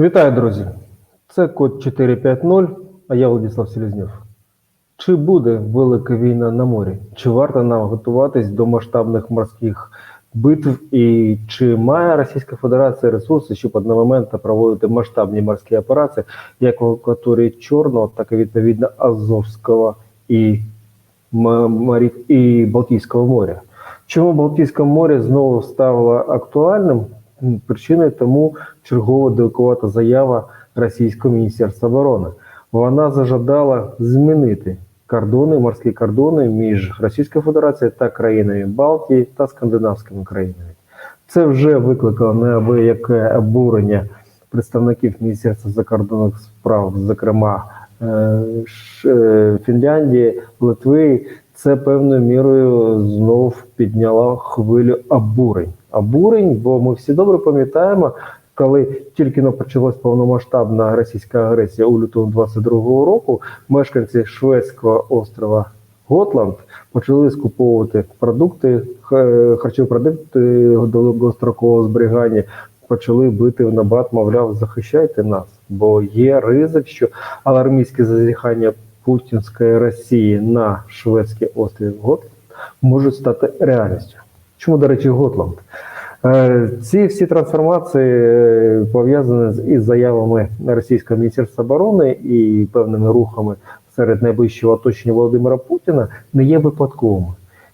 Вітаю, друзі! Це код 450, а я Владислав Селезньов. Чи буде велика війна на морі? Чи варто нам готуватись до масштабних морських битв? І чи має Російська Федерація ресурси, щоб одномоментно проводити масштабні морські операції, як в акваторії Чорного, так і відповідно Азовського і морів і Балтійського моря? Чому Балтійське море знову стало актуальним? М, Причиною тому чергова далекувата заява Російського міністерства оборони. Вона зажадала змінити кордони, морські кордони між Російською Федерацією та країнами Балтії та скандинавськими країнами. Це вже викликало неабияке обурення представників Міністерства закордонних справ, зокрема е, е, Фінляндії, Литви. Це певною мірою знов підняло хвилю обурень. Обурень, бо ми всі добре пам'ятаємо, коли тільки но почалась повномасштабна російська агресія у лютому 22-го року, мешканці шведського острова Готланд почали скуповувати продукти, х- харчові продукти довгострокового зберігання, почали бити в набат, мовляв, захищайте нас, бо є ризик, що алармійське зазіхання Путінської Росії на шведський острів Готланд можуть стати реальністю. Чому, до речі, Готланд? Е, Ці всі трансформації е, пов'язані із заявами Російського міністерства оборони і певними рухами серед найближчого оточення Володимира Путіна не є випадковими.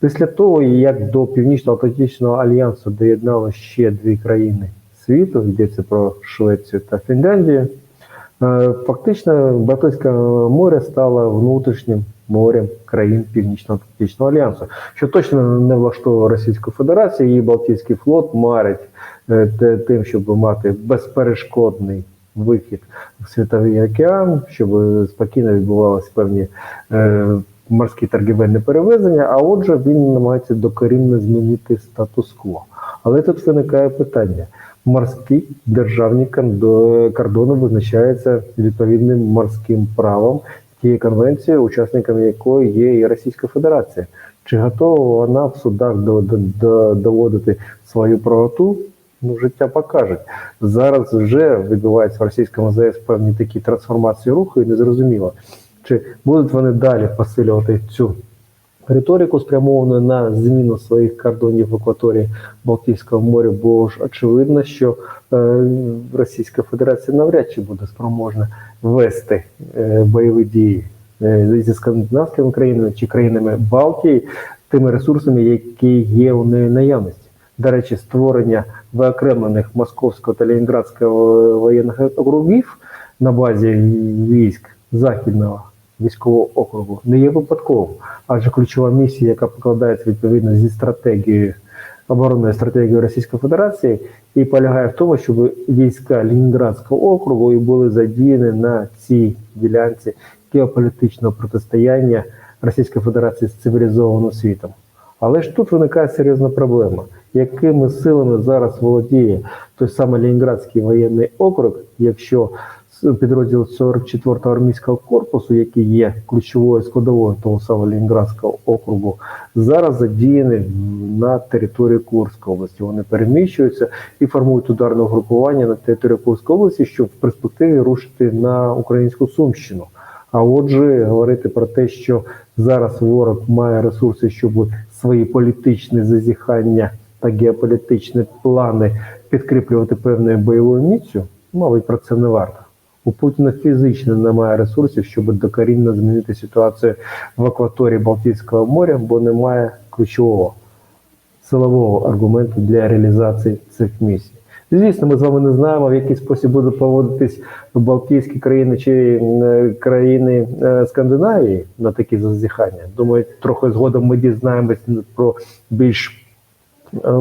Після того, як до Північно-Атлантичного альянсу доєднали ще дві країни світу, йдеться про Швецію та Фінляндію, фактично Балтійське море стало внутрішнім морем країн Північно-Атлантичного альянсу, що точно не влаштовує Російську Федерацію. Її Балтійський флот марить е, тим, щоб мати безперешкодний вихід в світовий океан, щоб спокійно відбувалися певні е, морські торгівельні перевезення. А отже, він намагається докорінно змінити статус-кво. Але тут виникає питання: морські державні кордони визначаються відповідним морським правом тієї конвенції, учасниками якої є і Російська Федерація. Чи готова вона в судах до- до- до- доводити свою правоту? Ну, життя покаже. Зараз вже відбуваються в російському ЗС певні такі трансформації руху, і незрозуміло, чи будуть вони далі посилювати цю риторику, спрямовану на зміну своїх кордонів в акваторії Балтійського моря, бо ж очевидно, що е, Російська Федерація навряд чи буде спроможна вести е, бойові дії е, зі скандинавськими країнами чи країнами Балтії тими ресурсами, які є у неї наявності. До речі, створення виокремлених московського та ленинградського воєнних округів на базі військ західного військового округу не є випадковим, адже ключова місія, яка покладається відповідно зі стратегією оборонною стратегією Російської Федерації, і полягає в тому, щоб війська Ленинградського округу і були задіяні на цій ділянці геополітичного протистояння Російської Федерації з цивілізованим світом. Але ж тут виникає серйозна проблема. Якими силами зараз володіє той самий Ленінградський воєнний округ, якщо підрозділ 44-го армійського корпусу, який є ключовою складовою того самого Ленінградського округу, зараз задіяний на території Курської області. Вони переміщуються і формують ударне угрупування на території Курської області, щоб в перспективі рушити на українську Сумщину. А отже, говорити про те, що зараз ворог має ресурси, щоб свої політичні зазіхання та геополітичні плани підкріплювати певною бойовою міцю, мабуть, про це не варто. У Путіна фізично немає ресурсів, щоб докорінно змінити ситуацію в акваторії Балтійського моря, бо немає ключового силового аргументу для реалізації цих місій. Звісно, ми з вами не знаємо, в який спосіб будуть поводитись Балтійські країни чи е, країни е, Скандинавії на такі зазіхання. Думаю, трохи згодом ми дізнаємось про більш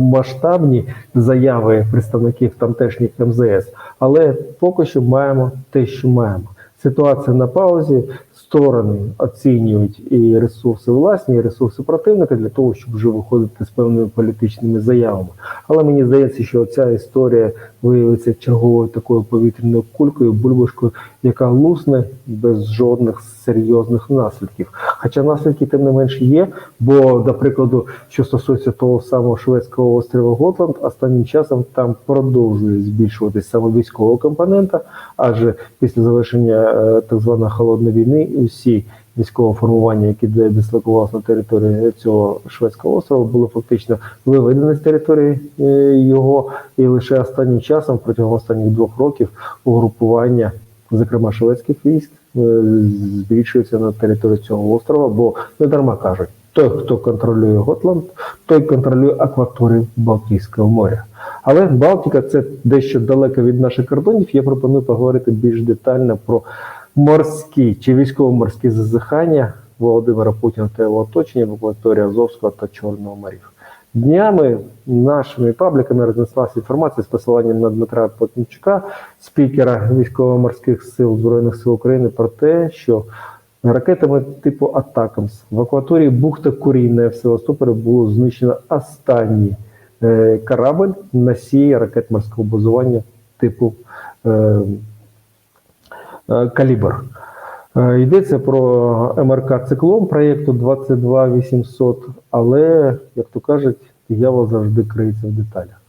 масштабні заяви представників тамтешніх МЗС. Але поки що маємо те, що маємо. Ситуація на паузі, сторони оцінюють і ресурси власні, і ресурси противника для того, щоб вже виходити з певними політичними заявами. Але мені здається, що ця історія виявиться черговою такою повітряною кулькою, бульбашкою, яка лусне без жодних серйозних наслідків. Хоча наслідки тим не менш є, бо, до прикладу, що стосується того самого шведського острова Готланд, останнім часом там продовжує збільшуватися саме військового компонента, адже після завершення е, так званої холодної війни усі військове формування, які дислокувалося на території цього шведського острова, було фактично виведено з території е, його, і лише останнім часом, протягом останніх двох років, угрупування, зокрема шведських військ, е, збільшується на території цього острова, бо не дарма кажуть, той, хто контролює Готланд, той контролює акваторію Балтійського моря. Але Балтика це дещо далеко від наших кордонів. Я пропоную поговорити більш детально про морські чи військово-морські зазихання Володимира Путіна та його оточення в акваторії Азовського та Чорного морів. Днями нашими пабліками рознеслася інформація з посиланням на Дмитра Потінчука, спікера військово-морських сил Збройних сил України, про те, що ракетами типу Атакамс в акваторії бухта Курійне в Севастополі було знищено останній е, корабль носій ракет морського базування типу е, Калібр. Е, Йдеться про МРК циклон проєкту 22800, але, як то кажуть, диявол завжди криється в деталях.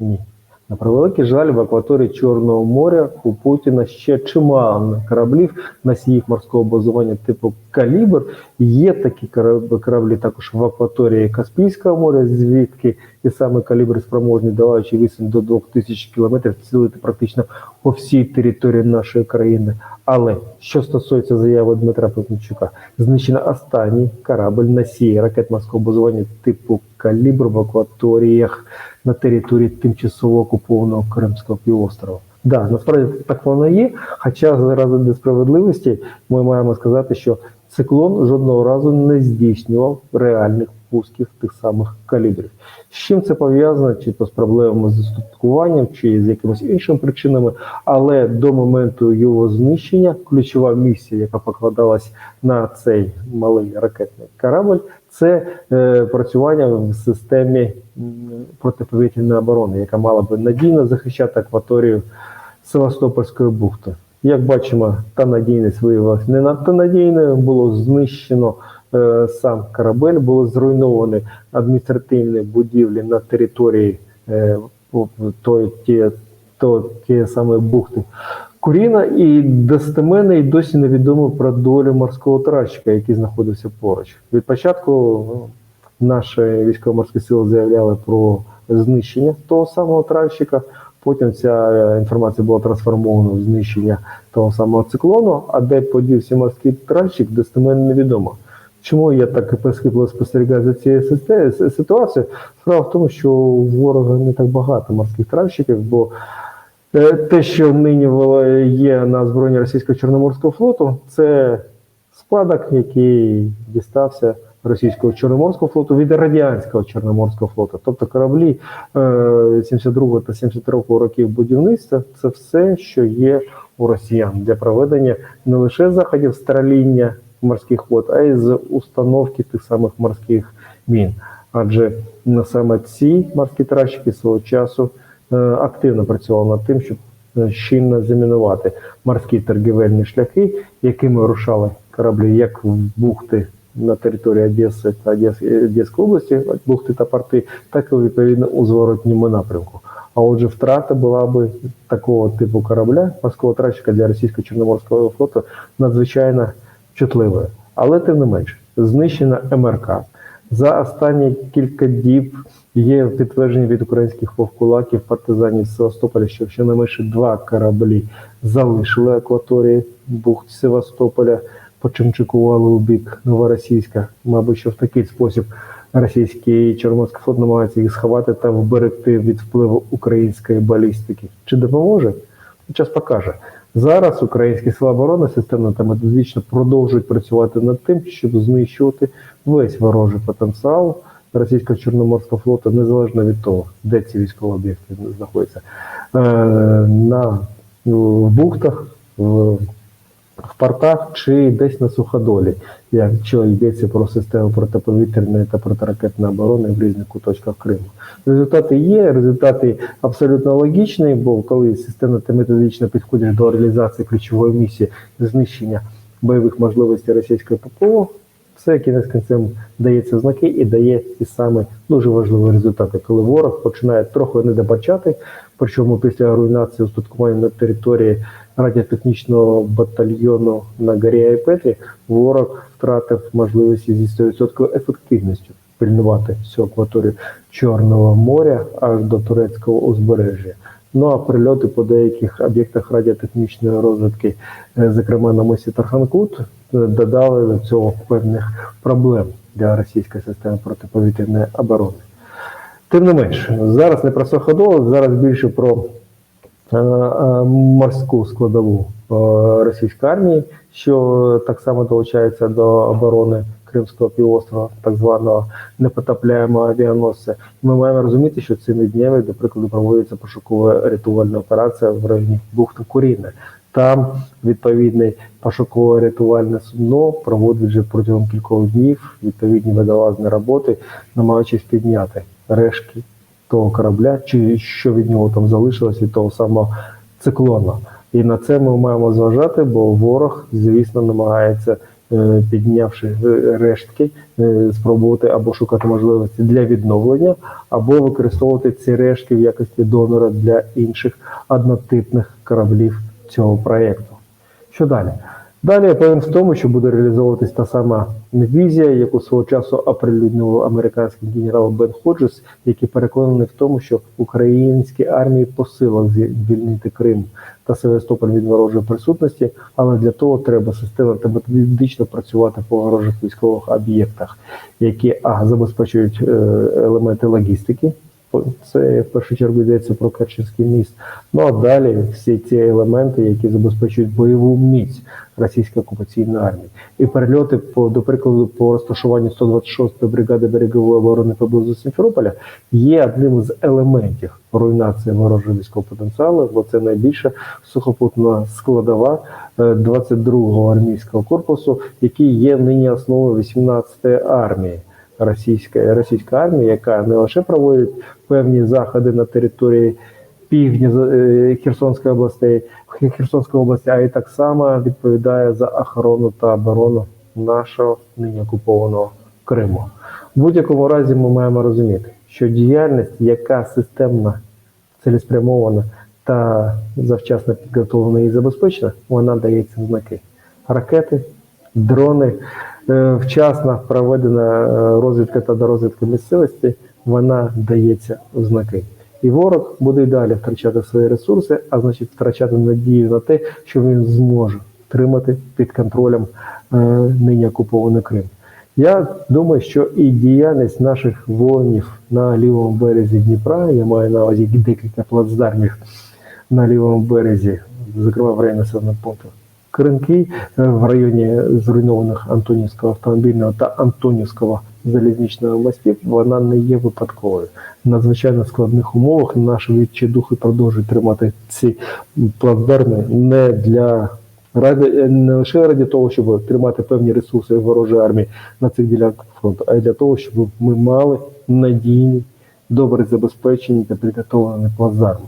Ні. На превеликий жаль, в акваторії Чорного моря у Путіна ще чимало кораблів носіїв морського базування типу Калібр. Є такі кораб- кораблі також в акваторії Каспійського моря, звідки і саме калібр спроможний, долаючи вісім до 2000 кілометрів, цілити практично по всій території нашої країни. Але що стосується заяви Дмитра Петничука, знищено останній корабль носій ракет морського базування типу Калібр в акваторіях на території тимчасово окупованого Кримського півострова. Да, насправді так воно є. Хоча заради справедливості ми маємо сказати, що циклон жодного разу не здійснював реальних пусків тих самих калібрів. З чим це пов'язано, чи то з проблемами з устаткуванням, чи з якимись іншими причинами, але до моменту його знищення ключова місія, яка покладалась на цей малий ракетний корабль, це е, працювання в системі протиповітряної оборони, яка мала би надійно захищати акваторію Севастопольської бухти. Як бачимо, та надійність виявилася не надто надійною. Було знищено е, сам корабель, були зруйновані адміністративні будівлі на території е, тої ті, то, самої бухти. Куріна і достеменно і досі невідомо про долю морського тральщика, який знаходився поруч. Від початку ну, наші військово-морські сили заявляли про знищення того самого тральщика. Потім ця е, інформація була трансформована в знищення того самого циклону, а де подівся морський тральщик, достеменно невідомо. Чому я так прискіпливо спостерігаю за цією ситуацією? Справа в тому, що ворога не так багато морських тральщиків, бо те, що нині є на озброєнні російського Чорноморського флоту, це спадок, який дістався російського Чорноморського флоту від радянського Чорноморського флоту. Тобто кораблі е, 72 та 73 років будівництва це все, що є у росіян для проведення не лише заходів староління морських вод, а й з установки тих самих морських мін. Адже саме ці морські тральщики свого часу е, активно працювали над тим, щоб е, щільно замінувати морські торгівельні шляхи, якими рушали кораблі як в бухти на території Одеси та Одеської області, бухти та порти, так і відповідно у зворотньому напрямку. А отже, втрата була би такого типу корабля морського тральщика для російського чорноморського флоту надзвичайно чутливою. Але тим не менш, знищена МРК. За останні кілька діб є підтвердження від українських вовкулаків, партизанів Севастополя, що щонайменше два кораблі залишили акваторії бухт Севастополя, почимчикували у бік Новоросійська. Мабуть, що в такий спосіб російський Чорноморський флот намагається їх сховати та вберегти від впливу української балістики. Чи допоможе? Час покаже. Зараз українські сили оборони системно та методично продовжують працювати над тим, щоб знищувати весь ворожий потенціал російського чорноморського флоту, незалежно від того, де ці військові об'єкти знаходяться. Е, на, в бухтах, в в портах чи десь на суходолі, якщо йдеться про систему протиповітряної та протиракетної оборони в різних куточках Криму. Результати є, результати абсолютно логічні, бо коли системно та методично підходиш до реалізації ключової місії знищення бойових можливостей російської ППО, все кінець кінцем дається знаки і дає і саме дуже важливі результати, коли ворог починає трохи недобачати, причому після руйнації устаткування на території радіотехнічного батальйону на горі Айпетрі ворог втратив можливість зі 100% ефективністю пильнувати всю акваторію Чорного моря аж до турецького узбережжя. Ну а прильоти по деяких об'єктах радіотехнічної розвитки, е, зокрема на мисі Тарханкут, е, додали до цього певних проблем для російської системи протиповітряної оборони. Тим не менш, зараз не про суходол, зараз більше про морську складову е, російської армії, що так само долучається до оборони Кримського півострова, так званого непотопляємого авіаносця. Ми маємо розуміти, що цими днями, до прикладу, проводиться пошукова рятувальна операція в районі бухти Куріне. Там відповідне пошукове рятувальне судно проводить вже протягом кількох днів відповідні водолазні роботи, намагаючись підняти рештки того корабля, чи що від нього там залишилось від того самого циклону. І на це ми маємо зважати, бо ворог, звісно, намагається, е, піднявши е, рештки, е, спробувати або шукати можливості для відновлення, або використовувати ці рештки в якості донора для інших однотипних кораблів цього проєкту. Що далі? Далі я певен в тому, що буде реалізовуватись та сама візія, яку свого часу оприлюднив американський генерал Бен Ходжес, який переконаний в тому, що українській армії по силах звільнити Крим та Севастополь від ворожої присутності, але для того треба системно та методично працювати по ворожих військових об'єктах, які а забезпечують е, елементи логістики. Це в першу чергу йдеться про Керченський міст. Ну а далі всі ці елементи, які забезпечують бойову міць російської окупаційної армії. І перельоти по до прикладу по розташуванню 126-ї бригади берегової оборони поблизу Сімферополя є одним з елементів руйнації ворожого військового потенціалу, бо це найбільша сухопутна складова е, 22-го армійського корпусу, який є нині основою 18-ї армії. Російська російська армія, яка не лише проводить певні заходи на території півдня е, Херсонської області, Херсонської області, а й так само відповідає за охорону та оборону нашого нині окупованого Криму. В будь-якому разі ми маємо розуміти, що діяльність, яка системна, цілеспрямована та завчасно підготовлена і забезпечена, вона дається знаки. Ракети, дрони, вчасно проведена е, розвідка та дорозвідка місцевості, вона дається в знаки. І ворог буде й далі втрачати свої ресурси, а значить втрачати надію на те, що він зможе тримати під контролем е, нині окупований Крим. Я думаю, що і діяльність наших воїнів на лівому березі Дніпра, я маю на увазі декілька плацдармів на лівому березі, зокрема в районі населеного пункту Кринки, е, в районі зруйнованих Антонівського автомобільного та Антонівського залізничного мостів, вона не є випадковою. В надзвичайно складних умовах наші відчайдухи продовжують тримати ці плацдарми не для ради не лише раді того, щоб тримати певні ресурси ворожої армії на цих ділянках фронту, а й для того, щоб ми мали надійні, добре забезпечені та підготовлені плацдарми.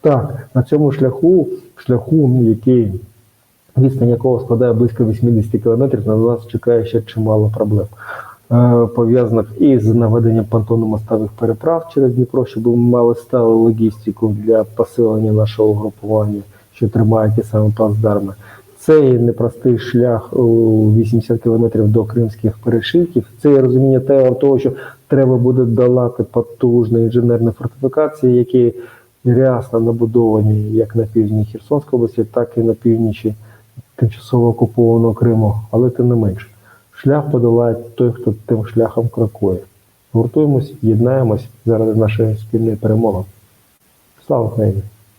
Так, на цьому шляху, шляху, який відстань якого складає близько 80 кілометрів, на нас чекає ще чимало проблем. Е, Пов'язаних із наведенням понтонно-мостових переправ через Дніпро, щоб ми мали сталу логістику для посилення нашого групування, що тримає ті самі плацдарми. Це є непростий шлях у 80 кілометрів до кримських перешийків. Це є розуміння того, що треба буде долати потужні інженерні фортифікації, які рясно набудовані як на півдні Херсонської області, так і на північі тимчасово окупованого Криму, але тим не менш, Шлях подолає той, хто тим шляхом крокує. Гуртуємось, єднаємось заради нашої спільної перемоги. Слава Україні!